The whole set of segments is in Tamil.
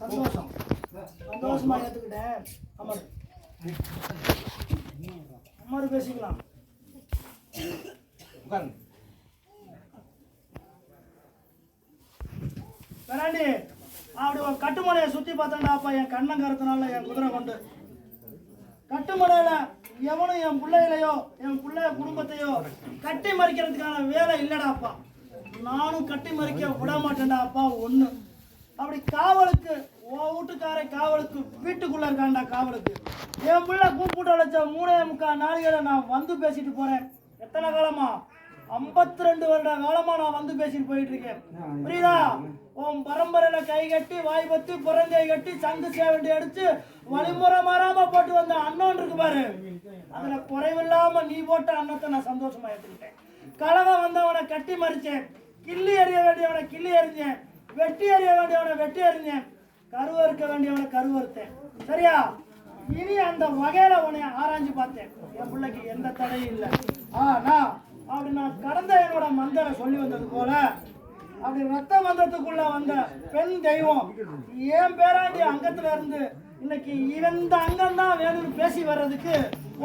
சந்தோஷம். சந்தோஷமா ஏத்துக்கிட்டேன் அமர். அமர் பேசிக்கலாம். வேணாண்டி அப்படி கட்டுமலையை சுத்தி பார்த்தேன்டாப்பா என் கண்ணன் கருத்துனால என் குதிரை கொண்டு. கட்டுமலையில எவனும் என் பிள்ளைகளையோ என் பிள்ளைய குடும்பத்தையோ கட்டி மறிக்கிறதுக்கான வேலை இல்லடாப்பா நானும் கட்டி மறிக்க விட மாட்டேன்டா அப்பா ஒண்ணு. அப்படி காவலுக்கு உன் வீட்டுக்கார காவலுக்கு வீட்டுக்குள்ள இருக்கான்டா காவலுக்கு. என் பிள்ளை கூப்பிட்டு அழைச்ச மூணே முக்கால் நாளிகளை நான் வந்து பேசிட்டு போறேன். எத்தனை காலமா? 52 ரெண்டு வருட காலமா நான் வந்து பேசிட்டு போயிட்டு இருக்கேன். புரியுதா? உன் பரம்பரையில கை கட்டி வாய் பத்தி புறங்கை கட்டி சங்கு சேவண்டி அடிச்சு வழிமுறை மாறாம போட்டு வந்த அண்ணன் இருக்கு பாரு. அதுல குறைவில்லாம நீ போட்ட அன்னத்தை நான் சந்தோஷமா எடுத்துக்கிட்டேன் கழகம் வந்தவனை கட்டி மறிச்சேன். கிள்ளி எறிய வேண்டியவனை கிள்ளி எறிஞ்சேன். வெட்டி எறிய வேண்டியவனை வெட்டி எறிஞ்சேன் கருவறுக்க வேண்டியவனை கருவறுத்தேன் சரியா? இனி அந்த வகையில உன்னை ஆராய்ஞ்சு பார்த்தேன். என் பிள்ளைக்கு எந்த தடையும் இல்லை. ஆனா அப்படி நான் கடந்த என்னோட மந்தரை சொல்லி வந்தது போல அப்படி ரத்த மந்தத்துக்குள்ள வந்த பெண் தெய்வம் என் பேராண்டி அங்கத்துல இருந்து இன்னைக்கு இந்த அங்கம் தான் வேணும்னு பேசி வர்றதுக்கு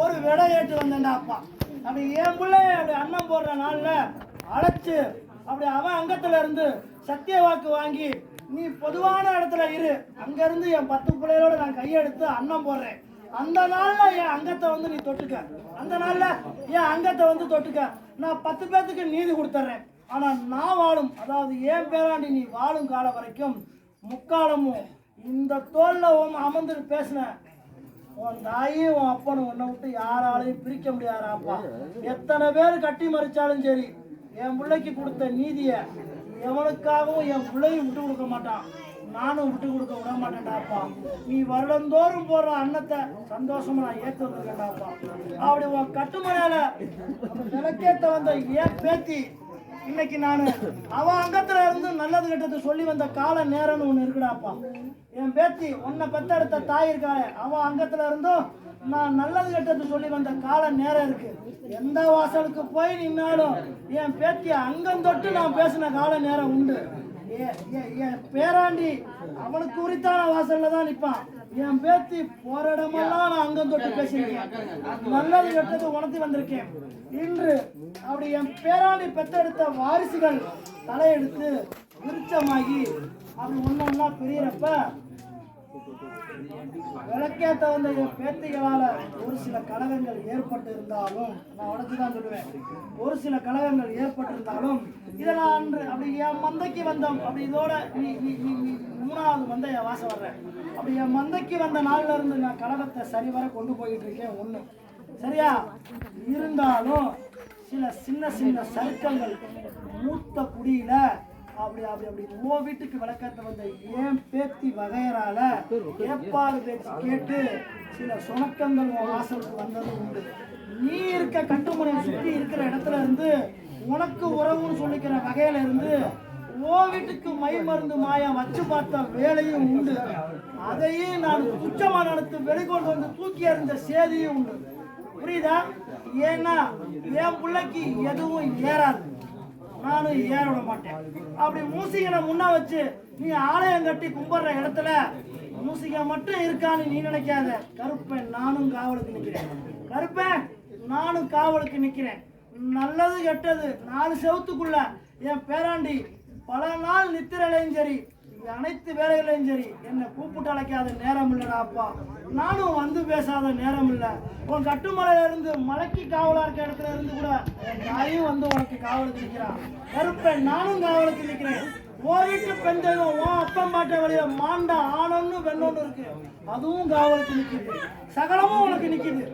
ஒரு விடை ஏற்று வந்தேன்டா அப்பா. அப்படி என் பிள்ளைய அப்படி அன்னம் போடுற நாள்ல அழைச்சு அப்படி அவன் அங்கத்துல இருந்து சத்திய வாக்கு வாங்கி நீ பொதுவான இடத்துல இரு. அங்கேருந்து என் பத்து பிள்ளைகளோட நான் கையெடுத்து அன்னம் போடுறேன். அந்த நாள்ல என் அங்கத்தை வந்து நீ தொட்டுக்க. அந்த நாள்ல என் அங்கத்தை வந்து தொட்டுக்க. நான் பத்து பேர்த்துக்கு நீதி கொடுத்துட்றேன் ஆனால் நான் வாழும் அதாவது என் பேராண்டி நீ வாழும் காலம் வரைக்கும் முக்காலமும் இந்த தோல்ல உன் அமர்ந்து பேசின உன் தாயும் உன் அப்பனும் உன்னை விட்டு யாராலையும் பிரிக்க முடியாதாப்பா எத்தனை பேர் கட்டி மறிச்சாலும் சரி என் பிள்ளைக்கு கொடுத்த நீதியை எவனுக்காகவும் என் பிள்ளையும் விட்டு கொடுக்க மாட்டான். நானும் விட்டு கொடுக்க விட மாட்டேன்டாப்பா நீ வருடந்தோறும் போடுற அன்னத்தை சந்தோஷமா நான் ஏத்து வந்திருக்கேன்டாப்பா. அப்படி உன் கட்டுமலையில விளக்கேத்த வந்த ஏ பேத்தி இன்னைக்கு நான் அவன் அங்கத்துல இருந்து நல்லது கெட்டது சொல்லி வந்த கால நேரம்னு ஒன்று இருக்குடாப்பா. என் பேத்தி உன்னை பெத்தெடுத்த தாய் இருக்காளே அவன் அங்கத்துல இருந்தும் நான் நல்லது கெட்டது சொல்லி வந்த கால நேரம் இருக்கு. எந்த வாசலுக்கு போய் நின்னாலும் என் பேத்தி அங்கந்தொட்டு நான் பேசின கால நேரம் உண்டு. ஏ- ஏ- என் பேராண்டி அவனுக்கு உரித்தான வாசல்ல தான் நிப்பான். என் பேத்தி போற இடமெல்லாம் நான் அங்கம் தொட்டு பேசியிருக்கேன். நல்லது கெட்டது உணர்த்தி வந்திருக்கேன். இன்று அப்படி என் பேராண்டி பெத்தெடுத்த வாரிசுகள் தலையெடுத்து விருச்சமாகி அப்படி ஒண்ணு ஒண்ணா பிரியறப்ப விளக்கே வந்த என் பேத்திகளால ஒரு சில கழகங்கள் ஏற்பட்டு இருந்தாலும் நான் உடச்சு தான் சொல்லுவேன். ஒரு சில கழகங்கள் ஏற்பட்டிருந்தாலும் இதை நான் அன்று அப்படி என் மந்தைக்கு வந்தோம். அப்படி இதோட நீ நீ நீ மூணாவது மந்தை என் வாசம் வர்றேன் அப்படி என் மந்தைக்கு வந்த நாள்ல இருந்து நான் கழகத்தை சரிவர கொண்டு போயிட்டு இருக்கேன் ஒண்ணு. சரியா? இருந்தாலும் சில சின்ன சின்ன சருக்கங்கள் மூத்த குடியில அப்படி அப்படி அப்படி. ஓ வீட்டுக்கு விளக்கத்த வந்த ஏன் பேத்தி வகையறால ஏப்பாடு பேச்சு கேட்டு சில சுணக்கங்கள் உன் வாசலுக்கு வந்தது உண்டு. நீ இருக்க கட்டுமுறை சுற்றி இருக்கிற இடத்துல இருந்து உனக்கு உறவுன்னு சொல்லிக்கிற வகையில இருந்து ஓ வீட்டுக்கு மை மருந்து மாயம் வச்சு பார்த்த வேலையும் உண்டு. அதையும் நான் துச்சமா நடத்து வெளிக்கொண்டு வந்து தூக்கி எறிஞ்ச சேதியும் உண்டு. புரியுதா? ஏன்னா என் பிள்ளைக்கு எதுவும் ஏறாது. நானும் ஏற விட மாட்டேன். அப்படி மூசிகனை முன்னா வச்சு நீ ஆலயம் கட்டி கும்பிடுற இடத்துல மூசிகை மட்டும் இருக்கான்னு நீ நினைக்காத. கருப்பன் நானும் காவலுக்கு நிற்கிறேன் கருப்பன் நானும் காவலுக்கு நிற்கிறேன் நல்லது கெட்டது. நாலு செவத்துக்குள்ள என் பேராண்டி பல நாள் நித்திரலையும் சரி அனைத்து வேலைகளையும் சரி. என்னை கூப்பிட்டு அழைக்காத நேரம் இல்லைடா அப்பா. நானும் வந்து பேசாத நேரம் இல்லை உன் கட்டுமலையிலிருந்து மலைக்கு காவலாக இருக்க இடத்துல இருந்து கூட என் தாயும் வந்து உனக்கு காவலுக்கு நிற்கிறான். கருப்பேன் நானும் காவலுக்கு நிற்கிறேன். ஓ வீட்டு பெண் தெய்வம் ஓ அப்பம் பாட்டை வழிய மாண்டா ஆனொன்னு பெண்ணொன்னு இருக்கு. அதுவும் காவலுக்கு நிற்கிது சகலமும் உனக்கு நிற்கிது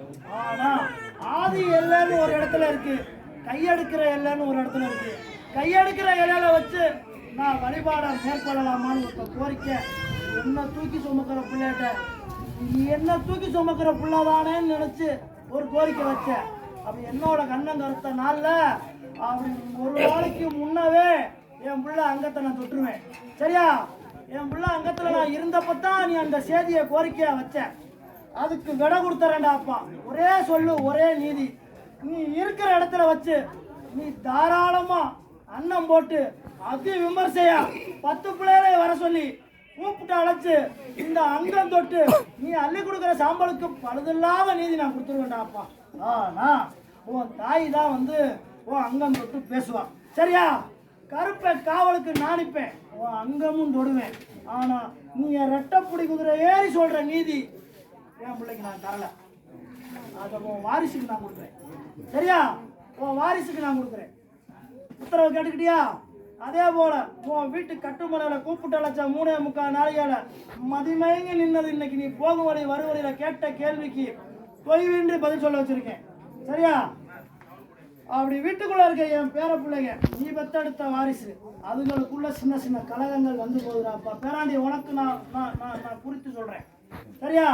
ஆனா ஆதி எல்லைன்னு ஒரு இடத்துல இருக்கு. கையெடுக்கிற எல்லைன்னு ஒரு இடத்துல இருக்கு. கையெடுக்கிற இலையில வச்சு நான் வழிபாடை மேற்கொள்ளலாமான்னு இப்போ கோரிக்கை. என்ன தூக்கி சுமக்கிற பிள்ளைகிட்ட? நீ என்ன தூக்கி சுமக்கிற பிள்ளைதானேன்னு நினச்சி ஒரு கோரிக்கை வச்சேன். அப்படி என்னோட கண்ணன் கருத்த நாளில் அப்படி ஒரு நாளைக்கு முன்னவே என் பிள்ளை அங்கத்தை நான் தொட்டுருவேன். சரியா? என் பிள்ளை அங்கத்தில் நான் இருந்தப்போ தான் நீ அந்த செய்தியை கோரிக்கையை வச்சேன். அதுக்கு விடை கொடுத்துறேன்டா அப்பா. ஒரே சொல்லு ஒரே நீதி. நீ இருக்கிற இடத்துல வச்சு நீ தாராளமாக அன்னம் போட்டு அதி விமர்சையா பத்து பிள்ளைகளை வர சொல்லி கூப்பிட்டு அழைச்சு இந்த அங்கம் தொட்டு நீ அள்ளி கொடுக்குற சாம்பலுக்கு பழுதில்லாத நீதி நான் கொடுத்துருவேன்டாப்பா. ஆனா உன் தாய் தான் வந்து உன் அங்கம் தொட்டு பேசுவான் சரியா? கருப்பை காவலுக்கு நாணிப்பேன் உன் அங்கமும் தொடுவேன். ஆனா நீ என் ரெட்டப்புடி குதிரை ஏறி சொல்ற நீதி என் பிள்ளைக்கு நான் தரல. அதை உன் வாரிசுக்கு நான் கொடுக்குறேன். சரியா? உன் வாரிசுக்கு நான் கொடுக்குறேன். உத்தரவு கேட்டுக்கிட்டியா? அதே போல உன் வீட்டு கட்டுமலையில கூப்பிட்டு அழைச்ச மூணே முக்கால் நாளையால மதிமயங்கி நின்னது இன்னைக்கு நீ போகும் வழி வருவழியில கேட்ட கேள்விக்கு தொய்வின்றி பதில் சொல்ல வச்சிருக்கேன். சரியா? அப்படி வீட்டுக்குள்ள இருக்க என் பேர பிள்ளைங்க நீ பெத்தெடுத்த வாரிசு அதுங்களுக்குள்ள சின்ன சின்ன கலகங்கள் வந்து போகுதுடாப்பா பேராண்டி உனக்கு நான் நான் நான் நான் குறித்து சொல்றேன். சரியா?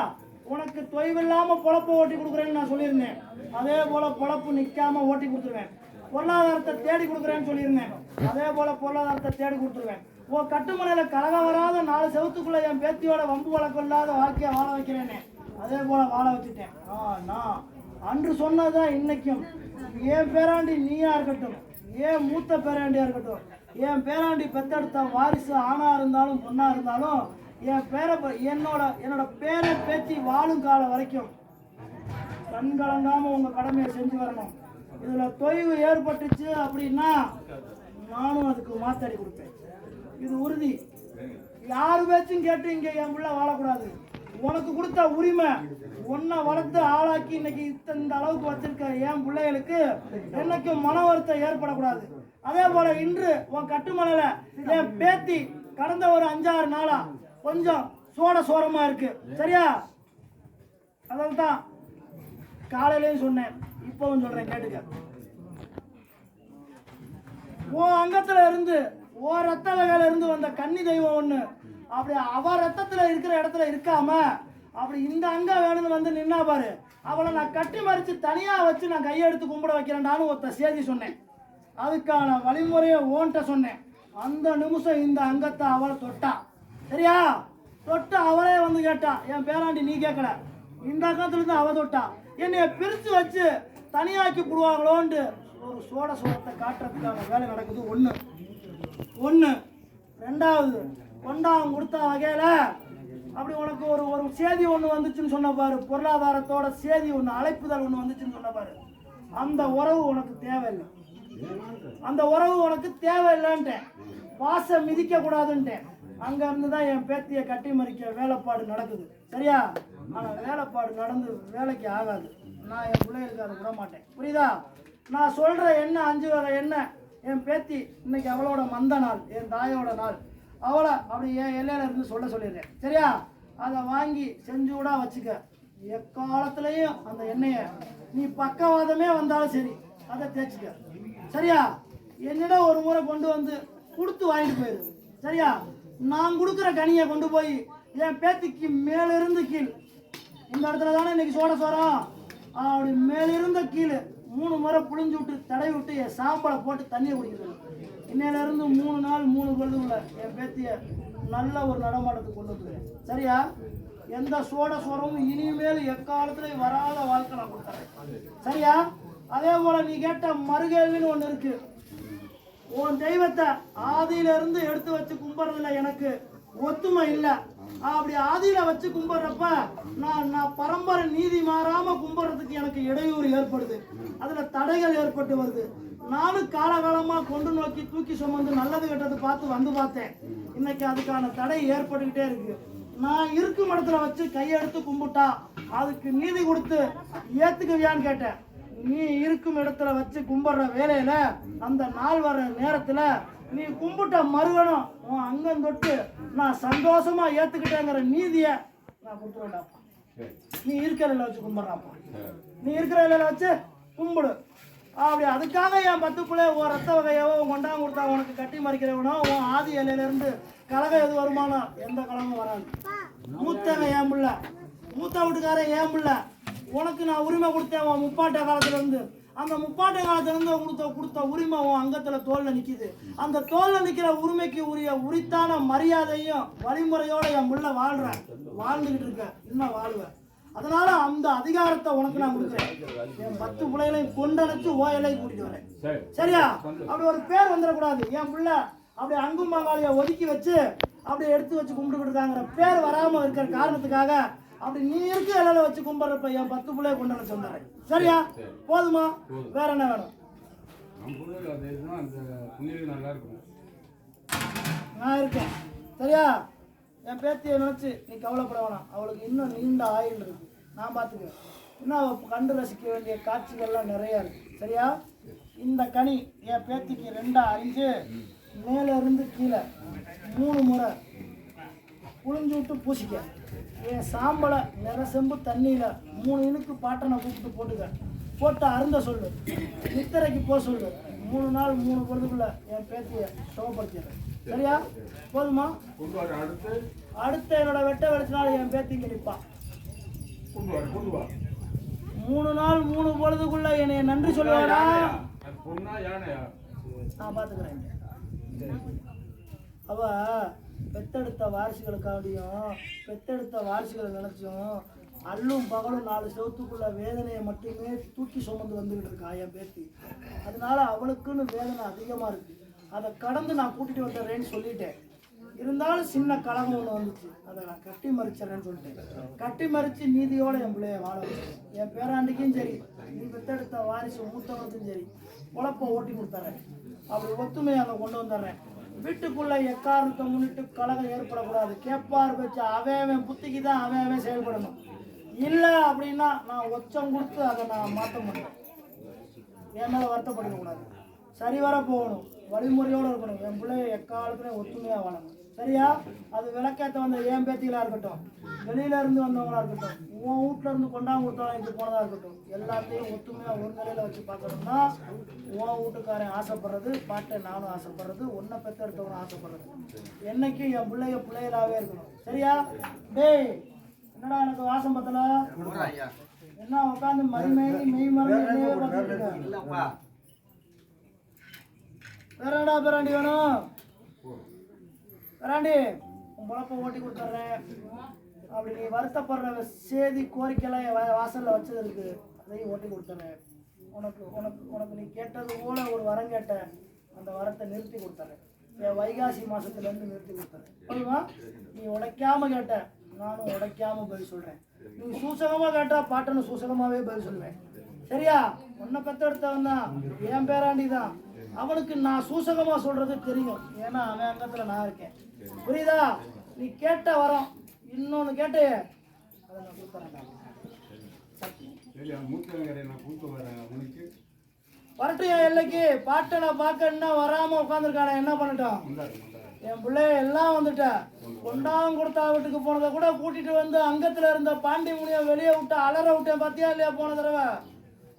உனக்கு தொய்வில்லாம பொழப்ப ஓட்டி கொடுக்குறேன்னு நான் சொல்லியிருந்தேன். அதே போல பொழப்பு நிற்காம ஓட்டி கொடுத்துருவேன். பொருளாதாரத்தை தேடி கொடுக்குறேன்னு சொல்லியிருந்தேன். அதே போல பொருளாதாரத்தை தேடி கொடுத்துருவேன். ஓ கட்டுமனையில கலகம் வராத நாலு செவத்துக்குள்ள என் பேத்தியோட வம்பு வழக்கம் இல்லாத வாழ்க்கையை வாழ வைக்கிறேனே. அதே போல வாழ வச்சுட்டேன். ஆ நான் அன்று சொன்னதான் இன்னைக்கும். என் பேராண்டி நீயா இருக்கட்டும். ஏன் மூத்த பேராண்டியா இருக்கட்டும். என் பேராண்டி பெத்தெடுத்த வாரிசு ஆணா இருந்தாலும் பொண்ணா இருந்தாலும் என் பேரை என்னோட என்னோட பேரை பேத்தி வாழும் காலம் வரைக்கும் கண் கலங்காம உங்க கடமையை செஞ்சு வரணும். இதில் தொய்வு ஏற்பட்டுச்சு அப்படின்னா நானும் அதுக்கு மாத்தடி கொடுப்பேன். இது உறுதி. யார் பேச்சும் கேட்டு இங்கே என் பிள்ளை வாழக்கூடாது. உனக்கு கொடுத்த உரிமை உன்னை வளர்த்து ஆளாக்கி இன்னைக்கு இந்த அளவுக்கு வச்சிருக்க என் பிள்ளைகளுக்கு என்னைக்கும் மன வருத்தம் ஏற்படக்கூடாது. அதே போல இன்று உன் கட்டுமலையில என் பேத்தி கடந்த ஒரு அஞ்சாறு நாளா கொஞ்சம் சோட சோரமா இருக்கு. சரியா? அதான் தான். சொன்னேன். இப்பவும் சொல்றேன் கேட்டுக்க. உன் அங்கத்துல இருந்து ஓ ரத்த இருந்து வந்த கன்னி தெய்வம் ஒண்ணு அப்படி அவ ரத்தத்துல இருக்கிற இடத்துல இருக்காம அப்படி இந்த அங்கம் வேணும்னு வந்து நின்னா பாரு. அவளை நான் கட்டி மறிச்சு தனியா வச்சு நான் கையெடுத்து கும்பிட வைக்கிறேன்டான்னு ஒருத்த செய்தி சொன்னேன். அதுக்கான வழிமுறையை ஓன்ட்ட சொன்னேன். அந்த நிமிஷம் இந்த அங்கத்தை அவளை தொட்டா. சரியா? தொட்டு அவளே வந்து கேட்டா என் பேராண்டி நீ கேட்கல இந்த அங்கத்துல இருந்து அவ தொட்டா. என்னைய பிரிச்சு வச்சு தனியாக்கி போடுவாங்களோன்ட்டு ஒரு சோட சோளத்தை காட்டுறதுக்கான வேலை நடக்குது. ஒன்று ஒன்று ரெண்டாவது கொண்டாம் கொடுத்த வகையில் அப்படி உனக்கு ஒரு ஒரு செய்தி ஒன்று வந்துச்சுன்னு சொன்ன பாரு. பொருளாதாரத்தோட செய்தி ஒன்று அழைப்புதல் ஒன்று வந்துச்சுன்னு சொன்ன பாரு. அந்த உறவு உனக்கு தேவையில்லை. அந்த உறவு உனக்கு தேவையில்லைன்ட்டேன். பாசை மிதிக்க கூடாதுன்ட்டேன். அங்க இருந்து தான் என் பேத்தியை கட்டி மறிக்க வேலைப்பாடு நடக்குது. சரியா? ஆனால் வேலைப்பாடு நடந்து வேலைக்கு ஆகாது. நான் என் பிள்ளைகளுக்கு அதை விட மாட்டேன். புரியுதா? நான் சொல்கிற என்ன அஞ்சு வகை என்ன என் பேத்தி இன்னைக்கு அவளோட மந்த நாள் என் தாயோட நாள். அவளை அப்படி என் எல்லையில இருந்து சொல்ல சொல்லிடுறேன். சரியா? அதை வாங்கி செஞ்சூடா வச்சுக்க. எக்காலத்துலேயும் அந்த எண்ணெயை நீ பக்கவாதமே வந்தாலும் சரி அதை தேய்ச்சிக்க. சரியா? என்னிடம் ஒரு முறை கொண்டு வந்து கொடுத்து வாங்கிட்டு போயிரு. சரியா? நான் கொடுக்குற கனியை கொண்டு போய் என் பேத்திக்கு மேலிருந்து கீழ். இந்த இடத்துல தானே இன்னைக்கு சோட சோரம் அப்படி மேலிருந்த கீழே மூணு முறை புழிஞ்சு விட்டு தடவி விட்டு என் சாம்பலை போட்டு தண்ணியை குடிக்கிறது. இன்னையில இருந்து மூணு நாள் மூணு பொழுதுக்குள்ள என் பேத்திய நல்ல ஒரு நடமாட்டத்துக்கு கொண்டு வந்துருவேன் சரியா? எந்த சோட சோரமும் இனிமேல் எக்காலத்துலயும் வராத வாழ்க்கை நான் கொடுத்துறேன். சரியா? அதே போல நீ கேட்ட மறுகேள்வின்னு ஒண்ணு இருக்கு. உன் தெய்வத்தை ஆதியிலிருந்து எடுத்து வச்சு கும்பிட்றதுல எனக்கு ஒத்துமை இல்லை. அப்படி ஆதியில வச்சு கும்பிடுறப்ப நான் நான் பரம்பரை நீதி மாறாம கும்பிடுறதுக்கு எனக்கு இடையூறு ஏற்படுது. அதுல தடைகள் ஏற்பட்டு வருது. நானும் காலகாலமா கொண்டு நோக்கி தூக்கி சுமந்து நல்லது கெட்டது பார்த்து வந்து பார்த்தேன். இன்னைக்கு அதுக்கான தடை ஏற்பட்டுக்கிட்டே இருக்கு. நான் இருக்கும் இடத்துல வச்சு கையெடுத்து கும்பிட்டா அதுக்கு நீதி கொடுத்து ஏத்துக்குவியான்னு கேட்டேன். நீ இருக்கும் இடத்துல வச்சு கும்பிடுற வேலையில அந்த நாள் வர நேரத்துல நீ கும்பிட்ட மறுகணம் உன் அங்கம் தொட்டு நான் சந்தோஷமா ஏத்துக்கிட்டேங்கிற நீதிய நான் கொடுத்துருவேன்டாப்பா. நீ இருக்கிற இலையில வச்சு கும்பிடுறாப்பா. நீ இருக்கிற இலையில வச்சு கும்பிடு. அப்படி அதுக்காக என் பத்து பிள்ளை உன் ரத்த வகையவோ கொண்டாங்க கொடுத்தா உனக்கு கட்டி மறிக்கிறவனோ உன் ஆதி இலையில இருந்து கலகம் எது வருமானோ எந்த கலகமும் வராது. மூத்தவன் ஏன் புள்ள? மூத்த வீட்டுக்காரன் ஏன் புள்ள? உனக்கு நான் உரிமை கொடுத்தேன் உன் முப்பாட்ட காலத்துல இருந்து அந்த முப்பாட்ட காலத்துல இருந்து கொடுத்த கொடுத்த உரிமை உன் அங்கத்துல தோல்ல நிக்குது. அந்த தோல்ல நிக்கிற உரிமைக்கு உரிய உரித்தான மரியாதையும் வழிமுறையோட என் புள்ள வாழ்றேன். வாழ்ந்துகிட்டு இருக்க இன்னும் வாழ்வேன். அதனால அந்த அதிகாரத்தை உனக்கு நான் கொடுக்குறேன். என் பத்து பிள்ளைகளையும் கொண்டடைச்சு ஓயலை கூட்டிட்டு வரேன். சரியா? அப்படி ஒரு பேர் வந்துடக்கூடாது. என் பிள்ளை அப்படி அங்கும் பங்காளிய ஒதுக்கி வச்சு அப்படி எடுத்து வச்சு கும்பிட்டுக்கிட்டு இருக்காங்கிற பேர் வராம இருக்கிற காரணத்துக்காக அப்படி நீ இருக்க இலையில வச்சு கும்பிட்றப்ப என் பத்து பிள்ளைய கொண்டு வந்து சொன்னாரு. சரியா? போதுமா? வேற என்ன வேணும்? நான் இருக்கேன். சரியா? என் பேத்தியை நினச்சி நீ கவலைப்பட வேணாம். அவளுக்கு இன்னும் நீண்ட ஆயுள் இருக்கு. நான் பார்த்துக்கிறேன். இன்னும் அவள் கண்டு ரசிக்க வேண்டிய காட்சிகள்லாம் நிறையா இருக்கு. சரியா? இந்த கனி என் பேத்திக்கு ரெண்டா அஞ்சு மேலே இருந்து கீழே மூணு முறை புழிஞ்சு விட்டு பூசிக்க. என் சாம்பலை நிற செம்பு தண்ணியில் மூணு இனுக்கு பாட்டனை கூப்பிட்டு போட்டுக்க. போட்டு அருந்த சொல்லு. நித்திரைக்கு போக சொல்லு. மூணு நாள் மூணு பொழுதுக்குள்ள என் பேத்தியை சுகப்படுத்திடுறேன். சரியா? போதுமா? அடுத்து அடுத்த என்னோட வெட்ட வெளிச்சனால என் பேத்தி இங்கே நிற்பான் மூணு நாள் மூணு பொழுதுக்குள்ள என்னை நன்றி சொல்லுவாடா. நான் பார்த்துக்கிறேன் அவ பெத்தெடுத்த வாரிசுகளுக்காண்டியும் பெத்தெடுத்த வாரிசுகளை நினைச்சும் அல்லும் பகலும் நாலு செவத்துக்குள்ள வேதனையை மட்டுமே தூக்கி சுமந்து வந்துகிட்டு இருக்கா என் பேத்தி. அதனால அவளுக்குன்னு வேதனை அதிகமா இருக்கு. அதை கடந்து நான் கூட்டிட்டு வந்துடுறேன்னு சொல்லிட்டேன். இருந்தாலும் சின்ன கலகம் ஒன்று வந்துச்சு. அதை நான் கட்டி மறிச்சிடறேன்னு சொல்லிட்டேன். கட்டி மறித்து நீதியோடு என் பிள்ளைய வாழ வச்சேன் என் பேராண்டிக்கும் சரி நீ பெத்தெடுத்த வாரிசு மூத்தவனுக்கும் சரி உழப்ப ஓட்டி கொடுத்துறேன் அப்படி ஒத்துமையை அங்கே கொண்டு வந்துடுறேன். வீட்டுக்குள்ள எக்காரணத்தை முன்னிட்டு கலகம் ஏற்படக்கூடாது. கேட்பார் வச்சு அவன் அவன் புத்திக்கு தான் அவன் செயல்படணும். இல்லை அப்படின்னா நான் ஒச்சம் கொடுத்து அதை நான் மாற்ற முடியும். என் மேலே வருத்தப்படக்கூடாது. சரி வர போகணும். வழிமுறையோடு இருக்கணும். என் பிள்ளைய எக்காலத்துலேயும் ஒத்துமையாக வாழணும் சரியா? அது விளக்கேற்ற வந்த என் பேத்திகளா இருக்கட்டும். வெளியில இருந்து வந்தவங்களா இருக்கட்டும். உன் வீட்ல இருந்து கொண்டாந்து கொடுத்தவங்க போனதா இருக்கட்டும். எல்லாத்தையும் ஒத்துமையாக ஒரு நிலையில வச்சு பார்க்கணும்னா உன் வீட்டுக்காரன் ஆசைப்படுறது பாட்டை நானும் ஆசைப்படுறது உன்னை பெற்றெடுத்தவனும் ஆசைப்படுறது. என்னைக்கும் என் பிள்ளைய பிள்ளைகளாவே இருக்கணும். சரியா? டேய் என்னடா எனக்கு வாசம் பத்தல? என்ன உட்காந்து மறுமேங்கி மெய் மறந்து என்னையவே பார்த்துட்டு இருக்க? வேற என்னடா பேராண்டி வேணும்? வராண்டி உன் பொழப்ப ஓட்டி கொடுத்துட்றேன். அப்படி நீ வருத்தப்படுற சேதி கோரிக்கைலாம் என் வாசலில் வச்சது இருக்கு அதையும் ஓட்டி கொடுத்துட்றேன். உனக்கு உனக்கு உனக்கு நீ கேட்டது போல ஒரு வரம் கேட்ட அந்த வரத்தை நிறுத்தி கொடுத்துறேன் என் வைகாசி மாதத்துலேருந்து நிறுத்தி கொடுத்துறேன் போதுமா நீ உடைக்காம கேட்ட நானும் உடைக்காம பதில் சொல்கிறேன் நீ சூசகமாக கேட்டால் பாட்டனு சூசகமாகவே பதில் சொல்லுவேன். சரியா? உன்னை பெற்றெடுத்தவன் தான். என் பேராண்டி தான். அவனுக்கு நான் சூசகமாக சொல்கிறது தெரியும். ஏன்னா அவன் அங்கத்தில் நான் இருக்கேன். புரியுதா? நீ கேட்ட வரம். இன்னொன்னு கேட்டு. அதை நான் கொடுத்துறேன் நான் வரட்டும் என் எல்லைக்கு. பாட்டனை பார்க்கணும்னா வராம உட்காந்துருக்கானே என்ன பண்ணட்டும்? என் பிள்ளைய எல்லாம் வந்துட்ட. கொண்டாம் கொடுத்தா வீட்டுக்கு போனதை கூட கூட்டிட்டு வந்து அங்கத்துல இருந்த பாண்டி முனிய வெளியே விட்டு அலற விட்டேன். பாத்தியா இல்லையா போன தடவை?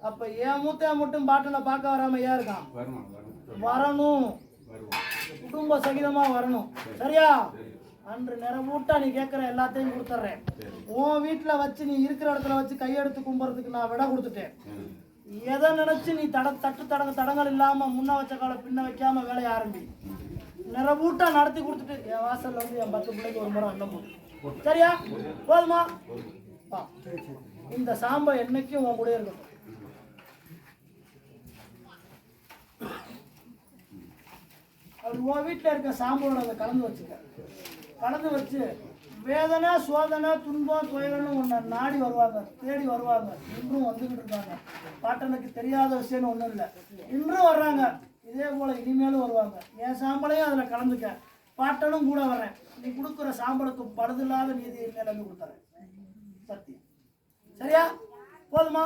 அப்ப என் மூத்த மட்டும் பாட்டனை பார்க்க வராம ஏன் இருக்கான்? வரணும். குடும்ப சகிதமா வரணும். சரியா? அன்று நிறமூட்டா நீ கேட்குற எல்லாத்தையும் கொடுத்துட்றேன். உன் வீட்டில் வச்சு நீ இருக்கிற இடத்துல வச்சு கையெடுத்து கும்புறதுக்கு நான் விட கொடுத்துட்டேன். எதை நினைச்சு நீ தட தட்டு தடங்க தடங்கள் இல்லாம முன்ன வச்ச காலை பின்ன வைக்காம வேலையை ஆரம்பி. நிறமூட்டா நடத்தி கொடுத்துட்டு என் வாசல்ல வந்து என் பத்து பிள்ளைக்கு ஒரு முறை அண்ணன் போடு. சரியா? போதுமா? இந்த சாம்பை என்னைக்கும் உன் கூட இருக்கட்டும் அது உன் வீட்டில் இருக்க சாம்பலோட அதை கலந்து வச்சுக்க. கலந்து வச்சு வேதனை சோதனை துன்பம் துயரம்னு ஒன்று நாடி வருவாங்க தேடி வருவாங்க. இன்றும் வந்துக்கிட்டு இருக்காங்க. பாட்டனுக்கு தெரியாத விஷயம்னு ஒன்றும் இல்லை. இன்றும் வர்றாங்க. இதே போல் இனிமேலும் வருவாங்க. என் சாம்பலையும் அதில் கலந்துக்க. பாட்டனும் கூட வர்றேன். நீ கொடுக்குற சாம்பலுக்கு படுதில்லாத நீதி மேலே வந்து கொடுத்துறேன். சத்தியம். சரியா? போதுமா?